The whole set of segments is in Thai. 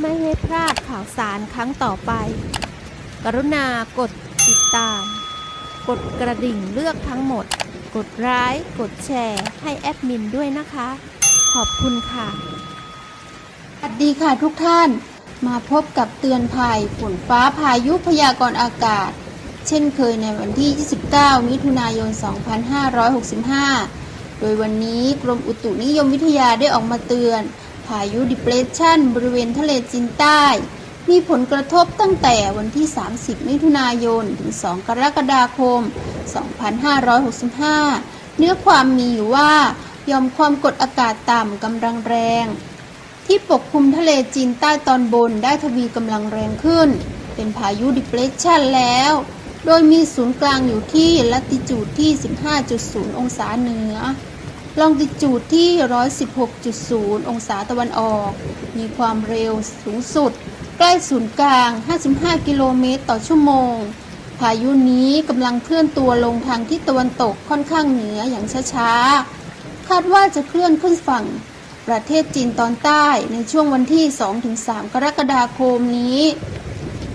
ไม่ให้พลาดข่าวสารครั้งต่อไป กรุณากดติดตาม กดกระดิ่งเลือกทั้งหมด กดไลค์กดแชร์ให้แอดมินด้วยนะคะ ขอบคุณค่ะ สวัสดีค่ะทุกท่าน มาพบกับเตือนภัยฝนฟ้าพายุพยากรณ์อากาศ เช่นเคยในวันที่ 29 มิถุนายน 2565 โดยวันนี้กรมอุตุนิยมวิทยาได้ออกมาเตือนายุดิเปรสชันบริเวณทะเลจีนใต้ มีผลกระทบตั้งแต่วันที่ 30 มิถุนายน ถึง 2 กรกฎาคม 2565 เนื้อความมีอยู่ว่ายอมความกดอากาศต่ำกำลังแรง ที่ปกคลุมทะเลจีนใต้ตอนบนได้ทวีกำลังแรงขึ้น เป็นพายุดิเปรสชันแล้ว โดยมีศูนย์กลางอยู่ที่ลัติจูดที่ 15.0 องศาเหนือ ลองติจูดที่ 116.0 องศาตะวันออก มีความเร็วสูงสุด ใกล้ศูนย์กลาง 55 กิโลเมตรต่อชั่วโมง พายุนี้กำลังเคลื่อนตัวลงทางทิศตะวันตกค่อนข้างเหนืออย่างช้าๆ คาดว่าจะเคลื่อนขึ้นฝั่งประเทศจีนตอนใต้ในช่วงวันที่ 2-3 กรกฎาคมนี้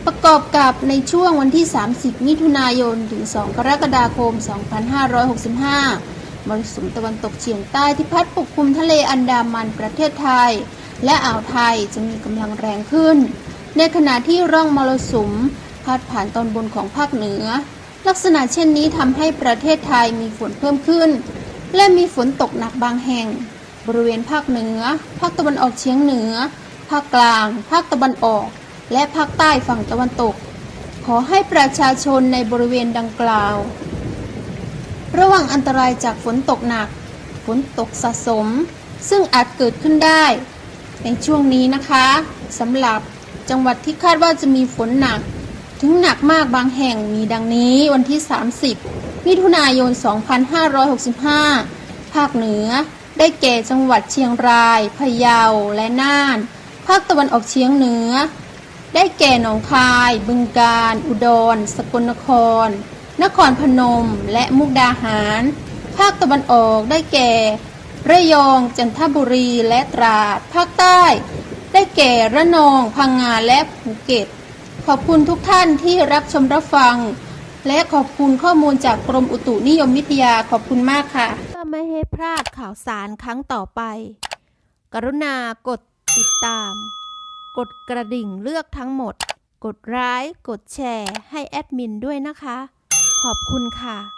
ประกอบกับในช่วงวันที่ 30 มิถุนายน ถึง 2 กรกฎาคม 2565 มรสุมตะวันตกเฉียงใต้ที่พัดปกคลุมทะเลอันดามันประเทศไทย และอ่าวไทยจะมีกำลังแรงขึ้น ในขณะที่ร่องมรสุมพัดผ่านตอนบนของภาคเหนือ ลักษณะเช่นนี้ทำให้ประเทศไทยมีฝนเพิ่มขึ้น และมีฝนตกหนักบางแห่ง บริเวณภาคเหนือ ภาคตะวันออกเฉียงเหนือ ภาคกลาง ภาคตะวันออก และภาคใต้ฝั่งตะวันตก ขอให้ประชาชนในบริเวณดังกล่าว ระวังอันตรายจากฝนตกหนัก ฝนตกสะสม ซึ่งอาจเกิดขึ้นได้ ในช่วงนี้นะคะสำหรับจังหวัดที่คาดว่าจะมีฝนหนัก ถึงหนักมากบางแห่งมีดังนี้วันที่ 30 มิถุนายน 2565 ภาคเหนือ ได้แก่จังหวัดเชียงราย พะเยา และน่าน ภาคตะวันออกเฉียงเหนือ ได้แก่หนองคาย บึงกาฬ อุดร สกลนคร นครพนมและมุกดาหาร ภาคตะวันออกได้แก่ ระยอง จันทบุรีและตราด ภาคใต้ ได้แก่ระนอง พังงาและภูเก็ต ขอบคุณทุกท่านที่รับชมรับฟัง และขอบคุณข้อมูลจากกรมอุตุนิยมวิทยาขอบคุณมากค่ะเพื่อไม่ให้พลาดข่าวสารครั้งต่อไป กรุณากดติดตาม กดกระดิ่งเลือกทั้งหมด กดไลค์กดแชร์ให้แอดมินด้วยนะคะ ขอบคุณค่ะ